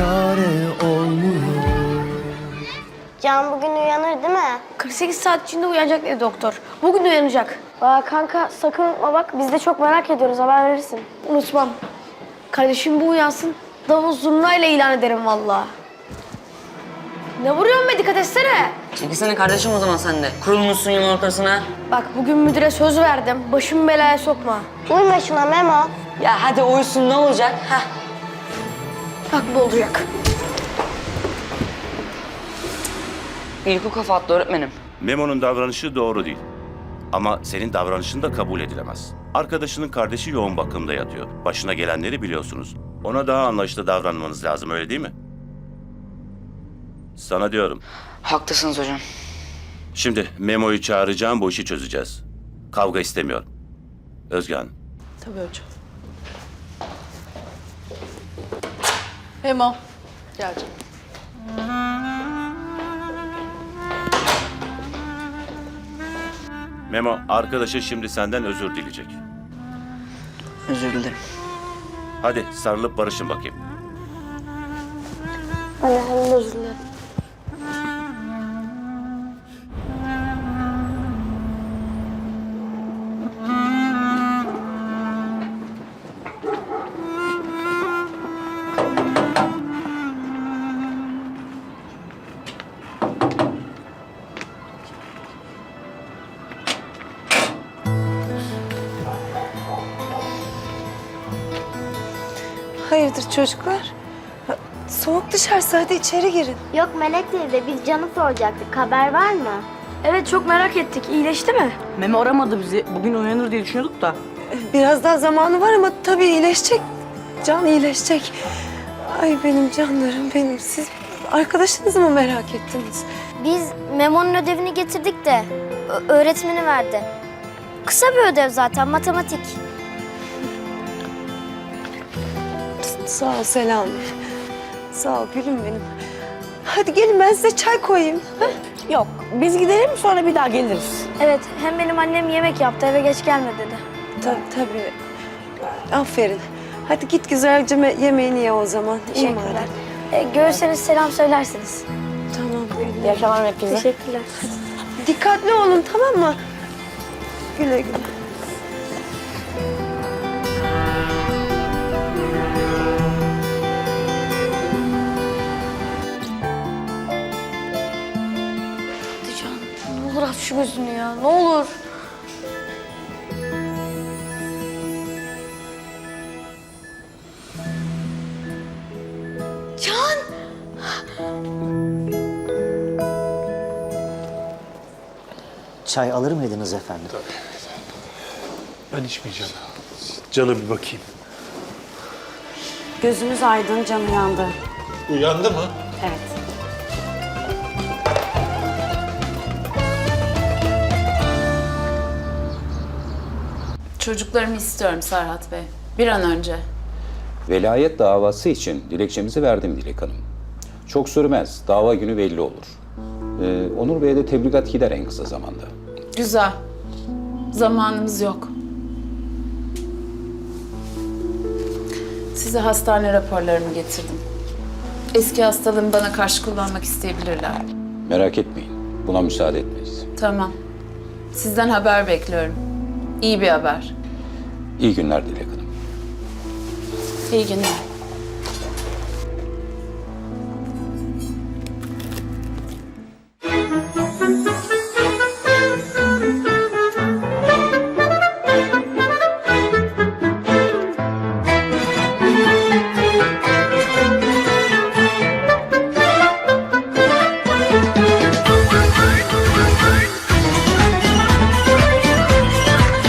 çare olmuyor Can bugün uyanır değil mi? 48 saat içinde uyanacak dedi doktor. Bugün uyanacak. Aa, kanka sakın unutma bak biz de çok merak ediyoruz haber verirsin. Unutmam. Kardeşim bu uyansın. Davul zurnayla ilan ederim vallahi. Ne vuruyorsun be dikkat etsene. Çekilsene kardeşim o zaman sen de. Kurulmuşsun yılın ortasına. Bak bugün müdüre söz verdim. Başımı belaya sokma. Uyma şuna Memo. Ya hadi uyusun ne olacak? Heh. Haklı olacak. İlk kafa attı öğretmenim. Memo'nun davranışı doğru değil. Ama senin davranışın da kabul edilemez. Arkadaşının kardeşi yoğun bakımda yatıyor. Başına gelenleri biliyorsunuz. Ona daha anlayışlı davranmanız lazım öyle değil mi? Sana diyorum. Haklısınız hocam. Şimdi Memo'yu çağıracağım bu işi çözeceğiz. Kavga istemiyorum. Özge Hanım. Tabii hocam. Memo. Gel canım. Memo arkadaşı şimdi senden özür dileyecek. Özür dilerim. Hadi sarılıp barışın bakayım. Ben de özür dilerim. Hayırdır çocuklar? Soğuk dışarısı hadi içeri girin. Yok Melek teyze biz Can'ı soracaktık. Haber var mı? Evet çok merak ettik. İyileşti mi? Meme aramadı bizi. Bugün uyanır diye düşünüyorduk da. Biraz daha zamanı var ama tabii iyileşecek. Can iyileşecek. Ay benim canlarım benim. Siz arkadaşınızı mı merak ettiniz? Biz Memo'nun ödevini getirdik de öğretmeni verdi. Kısa bir ödev zaten matematik. Sağ ol Selami. Sağ ol gülüm benim. Hadi gelin ben size çay koyayım. ha? Yok. Biz gidelim sonra bir daha geliriz. Evet hem benim annem yemek yaptı eve geç gelme dedi. Tabii tabii. Aferin. Hadi git güzelce me- yemeğini ye o zaman. İyi Teşekkürler. madem. E, görürseniz selam söylersiniz. Tamam gülüm. İyi akşamlar hepinize. Teşekkürler. Dikkatli olun tamam mı? Güle güle. Şu gözünü ya ne olur. Can! Çay alır mıydınız efendim? Ben içmeyeceğim. Cana bir bakayım. Gözünüz aydın, can uyandı. Uyandı mı? Evet. Çocuklarımı istiyorum Serhat Bey. Bir an önce. Velayet davası için dilekçemizi verdim Dilek Hanım. Çok sürmez, dava günü belli olur. Ee, Onur Bey'e de tebligat gider en kısa zamanda. Güzel. Zamanımız yok. Size hastane raporlarımı getirdim. Eski hastalığımı bana karşı kullanmak isteyebilirler. Merak etmeyin, buna müsaade etmeyiz. Tamam. Sizden haber bekliyorum. İyi bir haber. İyi günler Dilek Hanım. İyi günler.